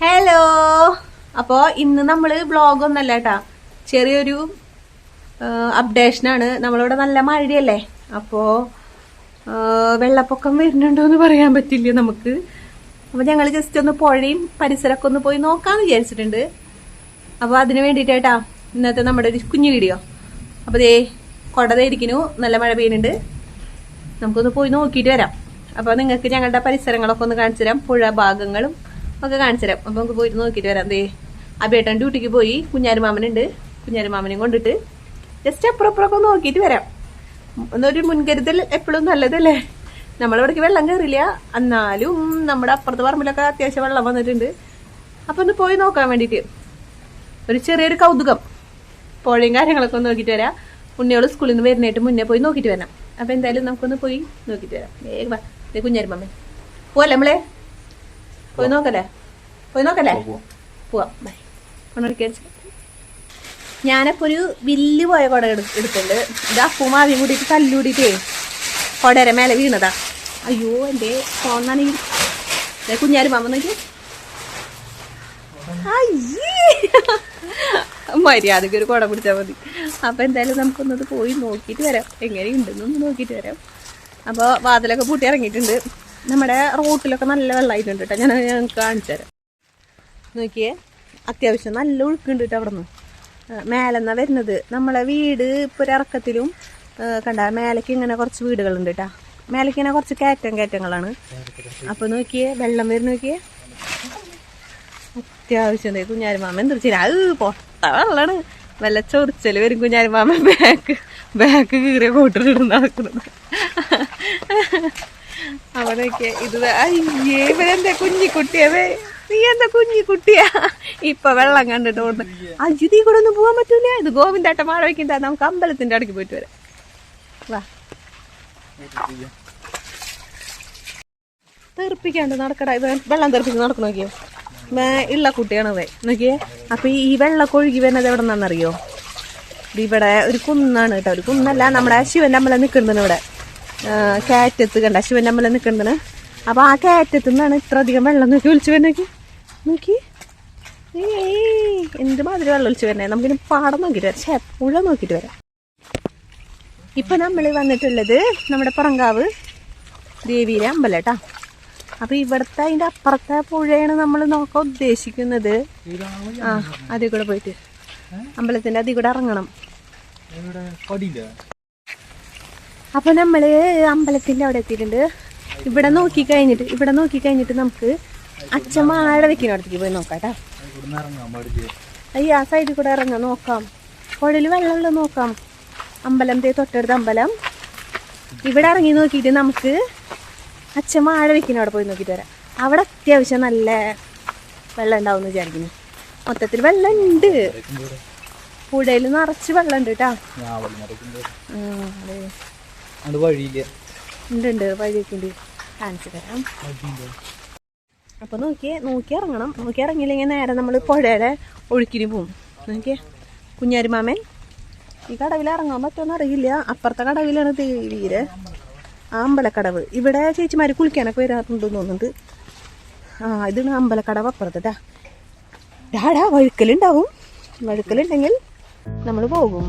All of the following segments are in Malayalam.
ഹലോ അപ്പോ ഇന്ന് നമ്മൾ ഒന്നല്ല കേട്ടാ ചെറിയൊരു അപ്ഡേഷനാണ് നമ്മളിവിടെ നല്ല മഴയല്ലേ? അപ്പോ വെള്ളപ്പൊക്കം വരുന്നുണ്ടോ എന്ന് പറയാൻ പറ്റില്ല നമുക്ക്. അപ്പൊ ഞങ്ങൾ ജസ്റ്റ് ഒന്ന് പുഴയും പരിസരമൊക്കെ ഒന്ന് പോയി നോക്കാന്ന് വിചാരിച്ചിട്ടുണ്ട്. അപ്പൊ അതിന് വേണ്ടിയിട്ടാ ഇന്നത്തെ നമ്മുടെ ഒരു കുഞ്ഞു വീഡിയോ അപ്പൊ ദേ കൊടതായിരിക്കുന്നു നല്ല മഴ പെയ്യുന്നുണ്ട്. നമുക്കൊന്ന് പോയി നോക്കിയിട്ട് വരാം. അപ്പൊ നിങ്ങൾക്ക് ഞങ്ങളുടെ പരിസരങ്ങളൊക്കെ ഒന്ന് കാണിച്ചു തരാം. പുഴ ഭാഗങ്ങളും ഒക്കെ കാണിച്ചു തരാം അപ്പൊ നമുക്ക് പോയിട്ട് നോക്കിയിട്ട് വരാം. ദേ അബേട്ടൻ ഡ്യൂട്ടിക്ക് പോയി. കുഞ്ഞാരുമാമനുണ്ട് കുഞ്ഞാരുമാമനെയും കൊണ്ടിട്ട് ജസ്റ്റ് അപ്പുറം അപ്പുറമൊക്കെ നോക്കിയിട്ട് വരാം. എന്നൊരു മുൻകരുതൽ എപ്പോഴും നല്ലതല്ലേ? നമ്മളിവിടേക്ക് വെള്ളം കയറില്ല എന്നാലും നമ്മുടെ അപ്പുറത്തെ പറമ്പിലൊക്കെ അത്യാവശ്യം വെള്ളം വന്നിട്ടുണ്ട്. അപ്പൊ ഒന്ന് പോയി നോക്കാൻ വേണ്ടിയിട്ട്. ഒരു ചെറിയൊരു കൗതുകം. പുഴയും കാര്യങ്ങളൊക്കെ ഒന്ന് നോക്കിയിട്ട് വരാം. ഉണ്ണിയോൾ സ്കൂളിൽ നിന്ന് വരുന്നതായിട്ട് മുന്നേ പോയി നോക്കിയിട്ട് വരാം. അപ്പൊ എന്തായാലും നമുക്കൊന്ന് പോയി നോക്കിയിട്ട് വരാം. വേഗം വാ. പോലെ കുഞ്ഞാരിമ്മേ നമ്മളെ? പോയി നോക്കല്ലേ പോയി നോക്കല്ലേ പോവാം ബൈ കൊണ്ടടിക്കാൻ ഞാനപ്പോ ഒരു വില്ല് പോയ കുട എടു- എടുത്തിട്ടുണ്ട് ഇത് അപ്പുമാവിയും കൂടിയിട്ട് തല്ലൂടിയിട്ടേ കുടര മേലെ വീണതാ. അയ്യോ എന്റെ ഫോണാണെങ്കിൽ കുഞ്ഞാരും മാമ നോക്കി. മര്യാദയ്ക്ക് ഒരു കുട പിടിച്ചാൽ മതി. അപ്പൊ എന്തായാലും നമുക്കൊന്നത് പോയി നോക്കിയിട്ട് വരാം. എങ്ങനെയുണ്ടെന്നൊന്ന് നോക്കിയിട്ട് വരാം. അപ്പോൾ വാതിലൊക്കെ പൂട്ടി ഇറങ്ങിയിട്ടുണ്ട്. നമ്മുടെ റോട്ടിലൊക്കെ നല്ല വെള്ളമായിട്ടുണ്ട് കേട്ടോ. ഞാൻ ഞങ്ങൾക്ക് കാണിച്ചു തരാം. നോക്കിയേ അത്യാവശ്യം നല്ല ഒഴുക്കുണ്ട് കേട്ടോ അവിടെ നിന്ന് മേലെന്നാ വരുന്നത്. നമ്മളെ വീട് ഇപ്പോൾ ഒരു ഇറക്കത്തിലും കണ്ട മേലേക്ക് ഇങ്ങനെ കുറച്ച് വീടുകളുണ്ട് കേട്ടോ. മേലേക്ക് ഇങ്ങനെ കുറച്ച് കയറ്റം കയറ്റങ്ങളാണ്. അപ്പോൾ നോക്കിയേ വെള്ളം വരുന്ന നോക്കിയേ. അത്യാവശ്യം കുഞ്ഞാരിമാമ എന്ത് എന്തിരിച്ചില്ല അത് പൊട്ട വെള്ളമാണ് വല്ല ചൊറിച്ചൽ വരും കുഞ്ഞാരിമാമ ബാക്ക് ബാക്ക് കീറിയ കൂട്ടിലിടുന്ന നടക്കുന്നത് അവനൊക്കെ ഇത് അയ്യേ ഇവരെന്താ കുഞ്ഞി കുട്ടിയവേ നീ എന്താ കുഞ്ഞി കുട്ടിയാ? ഇപ്പൊ വെള്ളം കണ്ടിട്ട് ഓടുന്നു. നീ കൂടെ ഒന്നും പോകാൻ പറ്റൂല? ഇത് ഗോവിന്ദാട്ട മഴ വയ്ക്കുന്ന നമുക്ക് അമ്പലത്തിന്റെ അടുക്ക് പോയിട്ട് വരാം. വാ. തെറിപ്പിക്കാണ്ട് നടക്കടാ. ഇവൻ വെള്ളം തെറിപ്പിച്ച് നടക്കണ നോക്കിയോ? ഉള്ള കുട്ടിയാണ് ഇവൻ നോക്കിയേ? അപ്പൊ ഈ വെള്ളം കൊഴുകി വരുന്നത് എവിടെ നിന്നാണെന്നറിയോ ഇവിടെ ഒരു കുന്നാണ് കേട്ടോ. ഒരു കുന്നല്ല നമ്മുടെ ശിവൻ അമ്പലം നിൽക്കുന്നതിന് ഇവിടെ. കയറ്റത്ത് കണ്ട ശിവന്റെ അമ്പലം നിൽക്കണ്ടത് അപ്പൊ ആ കയറ്റത്തു നിന്നാണ് ഇത്ര അധികം വെള്ളം നോക്കി ഒലിച്ചു വരുന്ന നോക്കി. എന്ത് മാതിരി വെള്ളം ഒലിച്ചു വരുന്നേ നമുക്കിനി പാടം നോക്കിയിട്ട് വരാം. പുഴ നോക്കിയിട്ട് വരാം. ഇപ്പൊ നമ്മൾ വന്നിട്ടുള്ളത് നമ്മുടെ പുറങ്കാവ് ദേവിയിലെ അമ്പലം കേട്ടാ അപ്പൊ ഇവിടുത്തെ അതിന്റെ അപ്പുറത്തെ പുഴയാണ് നമ്മൾ നോക്കാൻ ഉദ്ദേശിക്കുന്നത്. ആ അതിൽ കൂടെ പോയിട്ട്. അമ്പലത്തിന്റെ അതിൽ കൂടെ ഇറങ്ങണം. അപ്പൊ നമ്മൾ അമ്പലത്തിന്റെ അവിടെ എത്തിയിട്ടുണ്ട്. ഇവിടെ നോക്കി കഴിഞ്ഞിട്ട് ഇവിടെ നോക്കി കഴിഞ്ഞിട്ട് നമുക്ക് അച്ഛമാട വെക്കുന്ന അടുത്തേക്ക് പോയി നോക്കാം കേട്ടാ. അയ്യ ആ സൈഡിൽ കൂടെ ഇറങ്ങാം നോക്കാം. പുഴയിൽ വെള്ളമുള്ള നോക്കാം. അമ്പലം തേ തൊട്ടടുത്ത അമ്പലം. ഇവിടെ ഇറങ്ങി നോക്കിയിട്ട് നമുക്ക് അച്ഛൻ വാഴ വെക്കുന്ന അവിടെ പോയി നോക്കിയിട്ട് വരാം. അവിടെ അത്യാവശ്യം നല്ല വെള്ളം ഉണ്ടാവും എന്ന് വിചാരിക്കുന്നു. മൊത്തത്തിൽ വെള്ളം ഉണ്ട് പുഴയിൽ നിറച്ച് വെള്ളം ഉണ്ട് കേട്ടാ അതെ വഴിയില്ല ഉണ്ട് നോക്കിയേ നോക്കി ഇറങ്ങണം. നോക്കി ഇറങ്ങിയില്ലെങ്കിൽ നേരെ നമ്മൾ പുഴയുടെ ഒഴുക്കിന് പോവും. നോക്കിയേ കുഞ്ഞാരിമാമൻ ഈ കടവിൽ ഇറങ്ങാൻ പറ്റുമെന്ന് അറിയില്ല. അപ്പുറത്തെ കടവിലാണ് തേവീര് അമ്പലക്കടവ്. ഇവിടെ ചേച്ചിമാര് കുളിക്കാനൊക്കെ വരാറുണ്ടെന്ന് തോന്നുന്നുണ്ട്. ആ ഇതാണ് അമ്പലക്കടവ് അപ്പുറത്താ ഡാടാ വഴുക്കലുണ്ടാവും. വഴുക്കലുണ്ടെങ്കിൽ നമ്മൾ പോകും.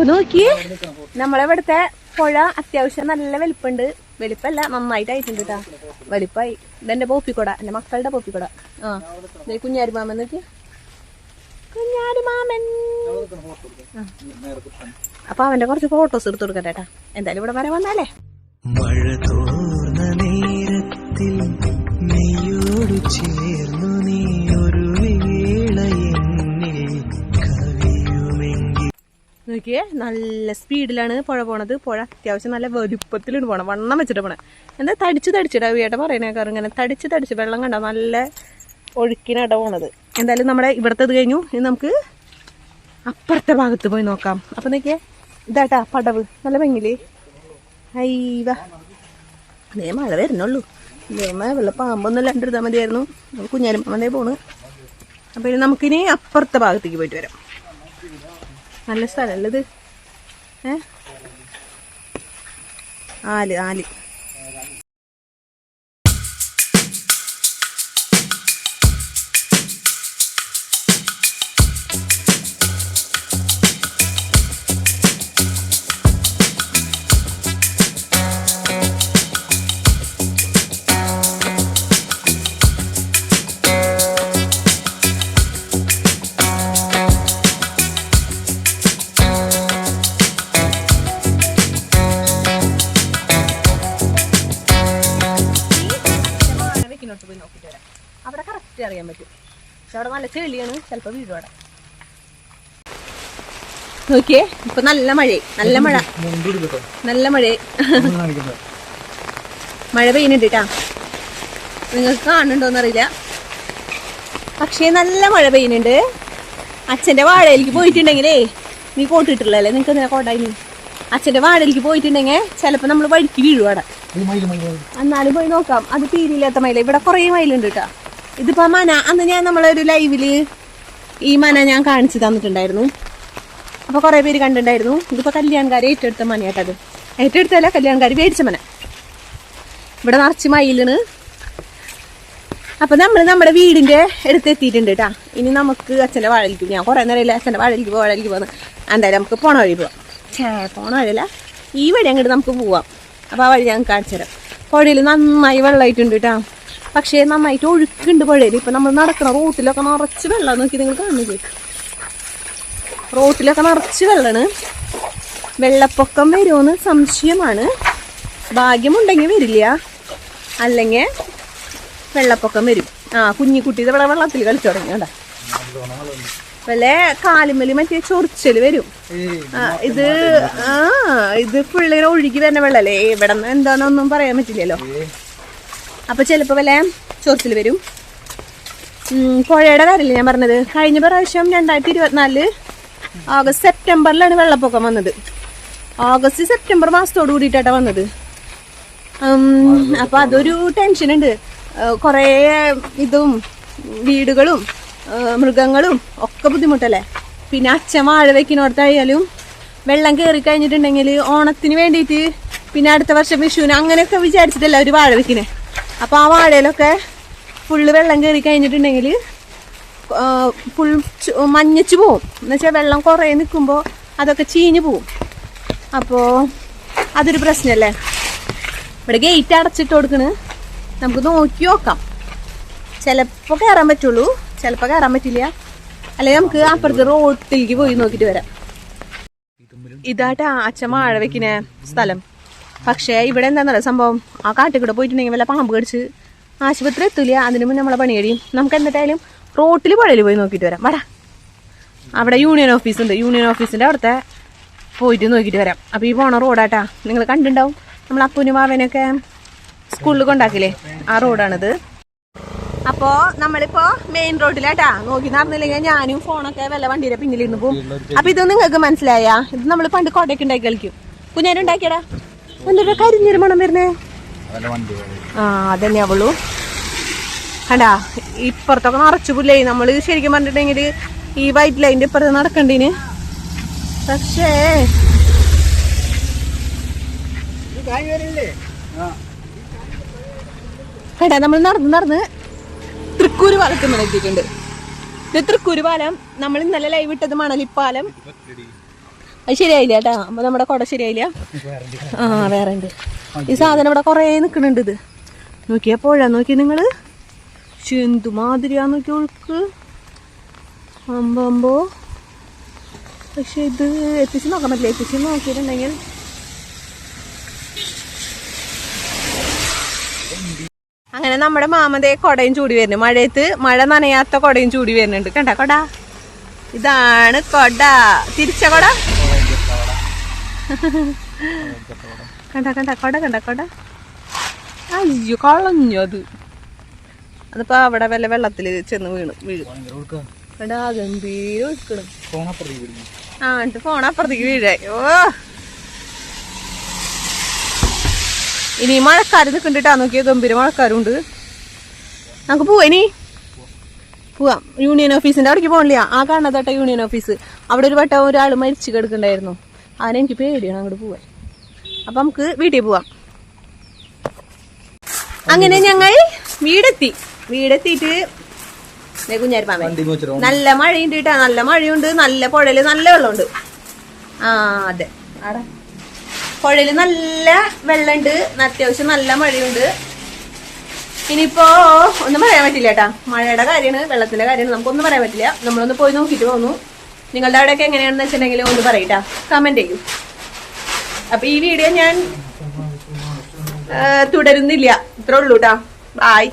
അപ്പൊ നോക്കിയേ നമ്മളെവിടുത്തെ പുഴ അത്യാവശ്യം നല്ല വലിപ്പുണ്ട്. വലിപ്പല്ല നന്നായിട്ടായിട്ടുണ്ട് കേട്ടാ വലിപ്പായി. ഇതെന്റെ പോപ്പിക്കൊട എന്റെ മക്കളുടെ പോപ്പിക്കൊട. ആ കുഞ്ഞാരി മാമൻ നോക്കിയേ കുഞ്ഞാരി മാമൻ. അപ്പൊ അവന്റെ കുറച്ച് ഫോട്ടോസ് എടുത്തു കൊടുക്കട്ടെ കേട്ടാ എന്തായാലും ഇവിടെ വരെ വന്നാലേ. മഴ തോർന്ന നേരത്തിൽ നെയ്യോട് ചേർന്നു നോക്കിയേ നല്ല സ്പീഡിലാണ് പുഴ പോണത്. പുഴ അത്യാവശ്യം നല്ല വലുപ്പത്തിലാണ് പോണം. വണ്ണം വെച്ചിട്ട് പോണേ. എന്താ തടിച്ച് തടിച്ചിട്ടാ വീട്ട പറയണേക്കാർ ഇങ്ങനെ തടിച്ച് തടിച്ച് വെള്ളം കണ്ട നല്ല ഒഴുക്കിനാട്ട പോണത്. എന്തായാലും നമ്മുടെ ഇവിടത്തേത് കഴിഞ്ഞു. ഇനി നമുക്ക് അപ്പുറത്തെ ഭാഗത്ത് പോയി നോക്കാം. അപ്പൊ നോക്കിയേ. ഇതാട്ടാ പടവ്. നല്ല ഭംഗിയില്ലേ? അയ്യവ അതേ മഴ വരുന്നുള്ളൂ. ഇതേമ വെള്ള പാമ്പൊന്നും രണ്ടെടുത്താൽ മതിയായിരുന്നു. കുഞ്ഞാലും അതേ പോണ്. അപ്പൊ ഇനി നമുക്കിനി അപ്പുറത്തെ ഭാഗത്തേക്ക് പോയിട്ട് വരാം. നല്ല സ്ഥലമല്ലേ ഇത്? ഏ? ആൽ ആൽ. പക്ഷെ അവിടെ നല്ല ചെളിയാണ് ചിലപ്പോൾ വീഴും അവിടെ. നോക്കിയേ ഇപ്പൊ നല്ല മഴ നല്ല മഴ. നല്ല മഴ. മഴ പെയ്യുന്നുണ്ട് കേട്ടാ. നിങ്ങൾക്ക് കാണുന്നുണ്ടോന്ന് അറിയില്ല പക്ഷേ നല്ല മഴ പെയ്യുന്നുണ്ട്. അച്ഛന്റെ വാഴയിലേക്ക് പോയിട്ടുണ്ടെങ്കിലേ നീ കോട്ടിട്ടില്ലല്ലേ നിങ്ങൾക്ക് എന്തിനാ കോട്ടായി അച്ഛന്റെ വാഴയിലേക്ക് പോയിട്ടുണ്ടെങ്കിൽ ചിലപ്പോ നമ്മൾ വഴിക്ക് വീഴും അവിടെ. എന്നാലും പോയി നോക്കാം. അത് തീരില്ലാത്ത മയില. ഇവിടെ കുറേ മയിലുണ്ട് കേട്ടോ. ഇതിപ്പോ മന അന്ന് ഞാൻ നമ്മളൊരു ലൈവിൽ ഈ മന ഞാൻ കാണിച്ചു തന്നിട്ടുണ്ടായിരുന്നു. അപ്പൊ കുറെ പേര് കണ്ടിട്ടുണ്ടായിരുന്നു. ഇതിപ്പോ കല്യാൺകാർ ഏറ്റെടുത്ത മനയാട്ടത് ഏറ്റെടുത്തല്ല കല്യാൺകാർ മേടിച്ച മന. ഇവിടെ നിറച്ച് മയിലാണ് അപ്പൊ നമ്മൾ നമ്മുടെ വീടിന്റെ അടുത്ത് എത്തിയിട്ടുണ്ട് കേട്ടാ ഇനി നമുക്ക് അച്ഛന്റെ വാഴലിക്ക് ഞാൻ കുറെ നേരമില്ല അച്ഛന്റെ വാഴലിക്ക് പോവാ വാഴയിലേക്ക് പോകുന്നത് എന്തായാലും നമുക്ക് പോണ വഴി പോവാം. ഛേ പോണ വഴിയല്ല. ഈ വഴി അങ്ങോട്ട് നമുക്ക് പോവാം. അപ്പൊ ആ വഴി ഞാൻ കാണിച്ചു തരാം പുഴയിൽ നന്നായി വെള്ളമായിട്ടുണ്ട് കേട്ടാ പക്ഷേ നന്നായിട്ട് ഒഴുക്കുണ്ട് പുഴയിൽ. ഇപ്പൊ നമ്മൾ നടക്കണം റോട്ടിലൊക്കെ നിറച്ച് വെള്ളം നോക്കി നിങ്ങൾ കാണുന്നില്ലേ? റോട്ടിലൊക്കെ നിറച്ച് വെള്ളമാണ്. വെള്ളപ്പൊക്കം വരുമെന്ന് സംശയമാണ്. ഭാഗ്യമുണ്ടെങ്കിൽ വരില്ല. അല്ലെങ്കിൽ വെള്ളപ്പൊക്കം വരും. ആ കുഞ്ഞിക്കുട്ടി ഇവിടെ വെള്ളത്തിൽ കളിച്ചു തുടങ്ങി കേട്ടാ വല്ല കാലുമ്മൽ മറ്റേ ചൊറിച്ചൽ വരും. ഇത് ആ ഇത് പിള്ളേരെ ഒഴുകി വരുന്ന വെള്ളല്ലേ? ഇവിടെ നിന്ന് എന്താണെന്നൊന്നും പറയാൻ പറ്റില്ലല്ലോ. അപ്പൊ ചിലപ്പോ വല്ല ചോർച്ചിൽ വരും. പുഴയുടെ കാര്യമില്ല ഞാൻ പറഞ്ഞത്? കഴിഞ്ഞ പ്രാവശ്യം രണ്ടായിരത്തി ഇരുപത്തിനാലിൽ ഓഗസ്റ്റ് സെപ്റ്റംബറിലാണ് വെള്ളപ്പൊക്കം വന്നത്. ഓഗസ്റ്റ് സെപ്റ്റംബർ മാസത്തോട് കൂടിയിട്ടാണ് വന്നത്. അപ്പൊ അതൊരു ടെൻഷൻ ഉണ്ട്. കുറേ ഇതും വീടുകളും മൃഗങ്ങളും ഒക്കെ ബുദ്ധിമുട്ടല്ലേ? പിന്നെ അച്ഛൻ വാഴ വെക്കിനോടത്തായാലും വെള്ളം കയറി കഴിഞ്ഞിട്ടുണ്ടെങ്കിൽ ഓണത്തിന് വേണ്ടിയിട്ട് പിന്നെ അടുത്ത വർഷം വിഷുവിന് അങ്ങനെയൊക്കെ വിചാരിച്ചിട്ടല്ല ഒരു വാഴ വെക്കിനെ അപ്പൊ ആ വാഴയിലൊക്കെ ഫുള്ള് വെള്ളം കയറി കഴിഞ്ഞിട്ടുണ്ടെങ്കിൽ ഫുൾ മഞ്ഞച്ച് പോവും. എന്നുവെച്ചാൽ വെള്ളം കുറേ നിൽക്കുമ്പോൾ അതൊക്കെ ചീഞ്ഞു പോവും. അപ്പോൾ അതൊരു പ്രശ്നമല്ലേ ഇവിടെ ഗേറ്റ് അടച്ചിട്ട് കൊടുക്കണ്. നമുക്ക് നോക്കി നോക്കാം. ചിലപ്പോൾ കയറാൻ പറ്റുള്ളൂ. ചിലപ്പോൾ കയറാൻ പറ്റില്ല. അല്ലെങ്കിൽ നമുക്ക് അപ്പുറത്ത് റോട്ടിലേക്ക് പോയി നോക്കിയിട്ട് വരാം. ഇതാട്ടാ അച്ഛൻ വാഴ വെക്കുന്ന സ്ഥലം. പക്ഷേ ഇവിടെ എന്താണെന്നറിയാം സംഭവം? ആ കാട്ടിക്കൂടെ പോയിട്ടുണ്ടെങ്കിൽ വല്ല പാമ്പ് കടിച്ച് ആശുപത്രി എത്തൂല. അതിന് മുന്നേ നമ്മളെ പണി കഴിയും. നമുക്ക് എന്തായാലും റോട്ടിൽ പുഴയിൽ പോയി നോക്കിയിട്ട് വരാം. വരാം അവിടെ യൂണിയൻ ഓഫീസ് ഉണ്ട്. യൂണിയൻ ഓഫീസിന്റെ അവിടുത്തെ പോയിട്ട് നോക്കിയിട്ട് വരാം. അപ്പോൾ ഈ പോണ റോഡാട്ടാ. നിങ്ങൾ കണ്ടിട്ടുണ്ടാവും. നമ്മൾ അപ്പുനും മാവനൊക്കെ സ്കൂളിൽ കൊണ്ടാക്കില്ലേ ആ റോഡാണിത്. അപ്പോൾ നമ്മളിപ്പോൾ മെയിൻ റോഡിലാട്ടാ നോക്കി നടന്നില്ലെങ്കിൽ ഞാനും ഫോണൊക്കെ വല്ല വണ്ടിയുടെ പിന്നിലിരുന്ന് പോകും അപ്പോൾ ഇത് നിങ്ങൾക്ക് മനസ്സിലായാ? ഇത് നമ്മൾ പണ്ട് കോട്ടയ്ക്ക് ഉണ്ടാക്കി കളിക്കും. കുഞ്ഞാനും ഉണ്ടാക്കിയടാ എന്തൊരു കരിഞ്ഞൊരു മണം വരുന്നേ? ആ അതന്നെ അവളു. കണ്ടാ ഇപ്പുറത്തൊക്കെ നിറച്ചു പുല്ലേ നമ്മൾ ശരിക്കും പറഞ്ഞിട്ടുണ്ടെങ്കിൽ ഈ വൈറ്റ് ലൈന്റെ ഇപ്പുറത്ത് നടക്കണ്ടിന്. പക്ഷേ കണ്ടാ നമ്മൾ നടന്ന് നടന്ന് തൃക്കൂര് പാലത്തുമ്മൽ എത്തിയിട്ടുണ്ട് ഇത് തൃക്കൂര് പാലം നമ്മൾ ഇന്നലെ ലൈവ് ഇട്ടത് മണലിപ്പാലം. അത് ശരിയായില്ല കേട്ടാ അപ്പൊ നമ്മുടെ കുട ശരിയായില്ല? ആ വേറെ ഉണ്ട്. ഈ സാധനം ഇവിടെ കുറേ നിൽക്കുന്നുണ്ട് ഇത്. നോക്കിയാ പുഴ നോക്കി നിങ്ങൾ? എന്തുമാതിരിയാ നോക്കി ഒഴുക്ക്? അമ്പോ പക്ഷെ ഇത് എത്തിച്ച് നോക്കാൻ പറ്റില്ല എത്തിച്ച് നോക്കിയിട്ടുണ്ടെങ്കിൽ അങ്ങനെ നമ്മുടെ മാമതേ കൊടയും ചൂടി വരുന്നു. മഴയത്ത് മഴ നനയാത്ത കൊടയും ചൂടി വരുന്നുണ്ട്. കണ്ട കൊട? ഇതാണ് കൊട. തിരിച്ച കൊട? കണ്ട കണ്ട കൊട കണ്ട കൊട. അയ്യോ കളഞ്ഞു അത്. അതിപ്പോ അവിടെ വല്ല വെള്ളത്തിൽ ചെന്ന് വീണു വീഴും. എടാ ഗംഭീരം ഒഴുക്കണം. ആ എന്നിട്ട് ഫോൺ അപ്പുറത്തേക്ക് വീഴായി ഓ. ഇനി മഴക്കാര് നിൽക്കണ്ടിട്ടാ നോക്കിയ ഗംഭീര മഴക്കാരുണ്ട്. നമുക്ക് പോവാ ഇനി. പോവാം. യൂണിയൻ ഓഫീസിന്റെ അവിടേക്ക് പോകണില്ല ആ കാണാത്തട്ട യൂണിയൻ ഓഫീസ്. അവിടെ ഒരു വട്ടം ഒരാൾ മരിച്ചു കിടക്കണ്ടായിരുന്നു അതിനെ എനിക്ക് പേടിയാണ് അങ്ങോട്ട് പോവാൻ. അപ്പൊ നമുക്ക് വീട്ടിൽ പോവാം. അങ്ങനെ ഞങ്ങൾ വീടെത്തി. വീടെത്തിയിട്ട് കുഞ്ഞാരിമാമ നല്ല മഴയുണ്ട് കേട്ടാ. നല്ല മഴയുണ്ട്. നല്ല പുഴയിൽ നല്ല വെള്ളമുണ്ട്. ആ അതെ. ആടെ. പുഴയിൽ നല്ല വെള്ളമുണ്ട്. അത്യാവശ്യം നല്ല മഴയുണ്ട്. ഇനിയിപ്പോ ഒന്നും പറയാൻ പറ്റില്ല കേട്ടാ. മഴയുടെ കാര്യമാണ് വെള്ളത്തിന്റെ കാര്യമാണ്. നമുക്കൊന്നും പറയാൻ പറ്റില്ല. നമ്മളൊന്ന് പോയി നോക്കിയിട്ട് പോന്നു നിങ്ങളുടെ അവിടെയൊക്കെ എങ്ങനെയാണെന്ന് വെച്ചിട്ടുണ്ടെങ്കിൽ ഒന്ന് പറയട്ടാ. കമന്റ് ചെയ്യൂ. അപ്പൊ ഈ വീഡിയോ ഞാൻ തുടരുന്നില്ല. ഇത്രേ ഉള്ളൂ കേട്ടാ ബായ്